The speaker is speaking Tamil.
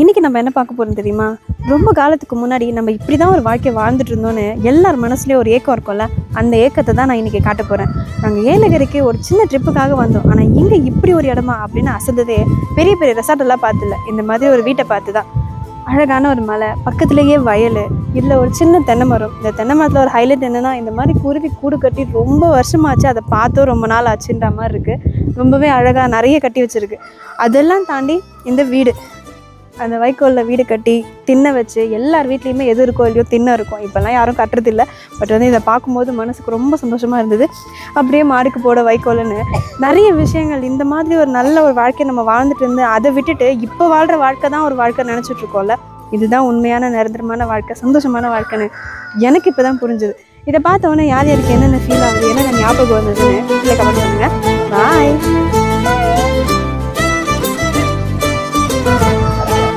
இன்றைக்கி நம்ம என்ன பார்க்க போகிறோம் தெரியுமா? ரொம்ப காலத்துக்கு முன்னாடி நம்ம இப்படி தான் ஒரு வாழ்க்கை வாழ்ந்துட்டு இருந்தோன்னு எல்லார் மனசுலேயும் ஒரு ஏக்கம் இருக்கும்ல? அந்த ஏக்கத்தை தான் நான் இன்றைக்கி காட்ட போகிறேன் நாங்கள் ஏலகிரிக்கு ஒரு சின்ன ட்ரிப்புக்காக வந்தோம். ஆனால் இங்கே இப்படி ஒரு இடமா அப்படின்னு அசந்ததே பெரிய பெரிய ரெசார்ட் எல்லாம் பார்த்துல இந்த மாதிரி ஒரு வீட்டை பார்த்து தான் அழகான ஒரு மலை பக்கத்துலேயே வயல் இதில் ஒரு சின்ன தென்னை மரம். இந்த தென்னை மரத்தில் ஒரு ஹைலைட் என்னென்னா இந்த மாதிரி குருவி கூடு கட்டி ரொம்ப வருஷமாச்சு. அதை பார்த்தோம் ரொம்ப நாள் ஆச்சுன்ற மாதிரி இருக்குது ரொம்பவே அழகாக நிறைய கட்டி வச்சிருக்கு. அதெல்லாம் தாண்டி இந்த வீடு அந்த வைக்கோலில் வீடு கட்டி திண்ணை வச்சு எல்லார் வீட்லேயுமே எது இருக்கோ இல்லையோ திண்ணை இருக்கும். இப்போல்லாம் யாரும் கட்டுறதில்ல பட் வந்து இதை பார்க்கும்போது மனசுக்கு ரொம்ப சந்தோஷமாக இருந்தது. அப்படியே மாடுக்கு போட வைக்கோல்னு. நிறைய விஷயங்கள் இந்த மாதிரி ஒரு நல்ல ஒரு வாழ்க்கையை நம்ம வாழ்ந்துட்டு இருந்து அதை விட்டுட்டு இப்போ வாழ்கிற வாழ்க்கை தான் ஒரு வாழ்க்கை நினச்சிட்ருக்கோம்ல இதுதான் உண்மையான நிரந்தரமான வாழ்க்கை சந்தோஷமான வாழ்க்கைன்னு எனக்கு இப்போ தான் புரிஞ்சுது. இதை பார்த்தவொன்னே யார் யாருக்கு என்னென்ன ஃபீல் ஆகுது என்னென்ன ஞாபகம் வந்ததுன்னு கீழே கமெண்ட் பண்ணுங்கள்